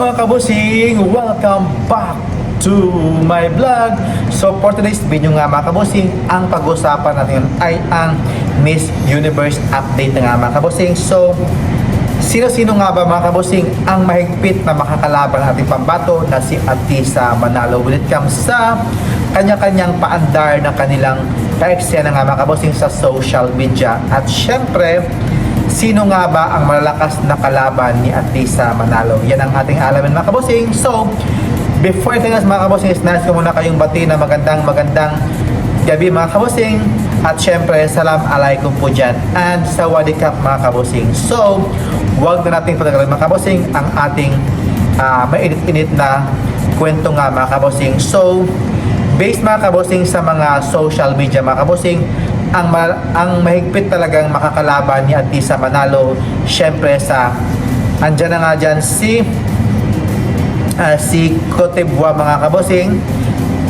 mga kabusing! Welcome back to my vlog. So for today's video nga mga kabusing, ang pag-usapan natin ay ang Miss Universe update na nga mga kabusing. So Sino-sino nga ba mga kabusing ang mahigpit na makakalaban nating pambato na si Atisa Manalo when it comes sa kanya-kanyang paandar ng kanilang kaeksena nga mga kabusing sa social media. At syempre, sino nga ba ang malalakas na kalaban ni Atisa Manalo? Yan ang ating alamin mga kabusing. So, before guys mga kabusing, is nais ko muna kayong bati na magandang magandang gabi mga kabusing. At syempre, salam alaikum po dyan. And sawadikap mga kabusing. So, huwag na nating patagalin mga kabusing ang ating ah, mainit-init na kwento nga mga kabusing. So, based mga kabusing sa mga social media mga kabusing, ang, ma- ang mahigpit talagang makakalaban ni Atisa Manalo, syempre sa, andyan na nga dyan si ah, si d'Ivoire mga kabosing.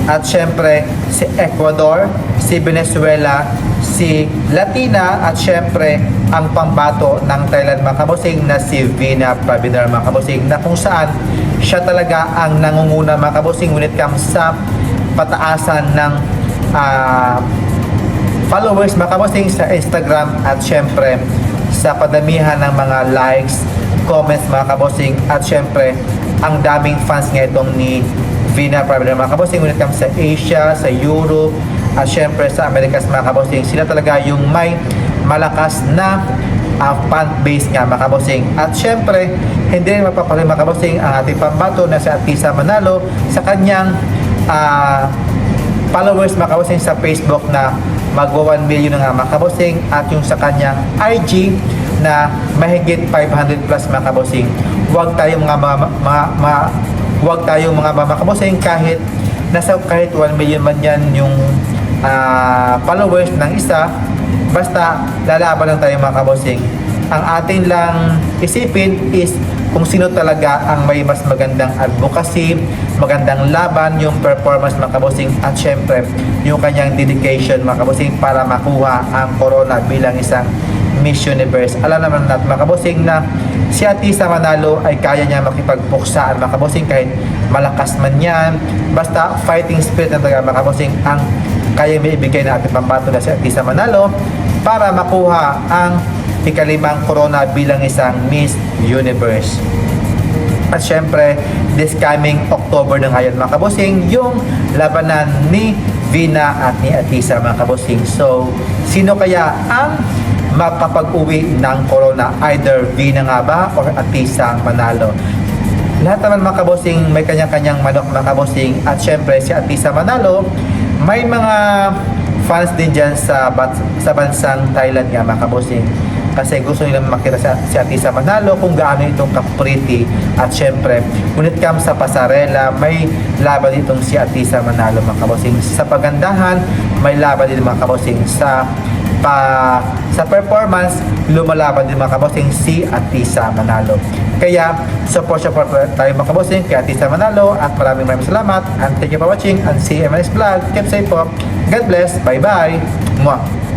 At syempre si Ecuador, si Venezuela, si Latina at syempre ang pambato ng Thailand mga kabosing na si Vina Pravidar mga kabosing na kung saan siya talaga ang nangunguna mga kabosing. When it comes sa pataasan ng ah, followers mga kabosing sa Instagram at syempre sa padamihan ng mga likes, comments mga kabosing. At syempre ang daming fans nga itong ni Vina Pravida mga kabosing when it comes sa Asia, sa Europe at syempre sa Americas mga kabosing. Sila talaga yung may malakas na uh, fan base nga mga kabosing. At syempre hindi rin mapapalay mga kabosing ang ating pambato na si Atisa Manalo sa kanyang ah, followers mga kabosing sa Facebook na magwa 1 million na nga mga kabosing at yung sa kanyang IG na mahigit 500 plus mga kabosing. Huwag tayo mga mga, mga, mga huwag tayo mga mga kabosing kahit nasa kahit 1 million man yan yung ah, followers ng isa basta lalaban lang tayo mga kabosing. Ang atin lang isipin is kung sino talaga ang may mas magandang advocacy, magandang laban, yung performance mga kabosing at syempre yung kanyang dedication mga kabosing para makuha ang corona bilang isang Miss Universe. Alam naman natin mga kabosing na si Atisa Manalo ay kaya niya makipagpuksaan mga kabosing kahit malakas man yan. Basta fighting spirit na talaga mga kabosing ang kaya may ibigay na ating pambato si Atisa Manalo para makuha ang ikalimang corona bilang isang Miss Universe. At syempre, this coming October na ngayon mga kabosing, yung labanan ni Vina at ni Atisa mga kabosing. So, sino kaya ang mapapag-uwi ng corona? Either Vina nga ba or Atisa ang manalo? Lahat naman mga kabosing may kanya-kanyang manok mga kabosing at syempre si Atisa Manalo may mga fans din dyan sa, sa bansang Thailand nga mga kabosing kasi gusto nilang makita si, si Atisa Manalo kung gaano itong ka-pretty at syempre when it comes sa pasarela may laban itong si Atisa Manalo mga kabosing sa pagandahan. May laban din mga kabosing sa pa sa performance. Lumalaban din mga kabosing si Atisa Manalo. Kaya support support tayo mga kabosing kay Atisa Manalo. At maraming maraming salamat. And thank you for watching. And see you in my next vlog. Keep safe po. God bless. Bye bye Mwah.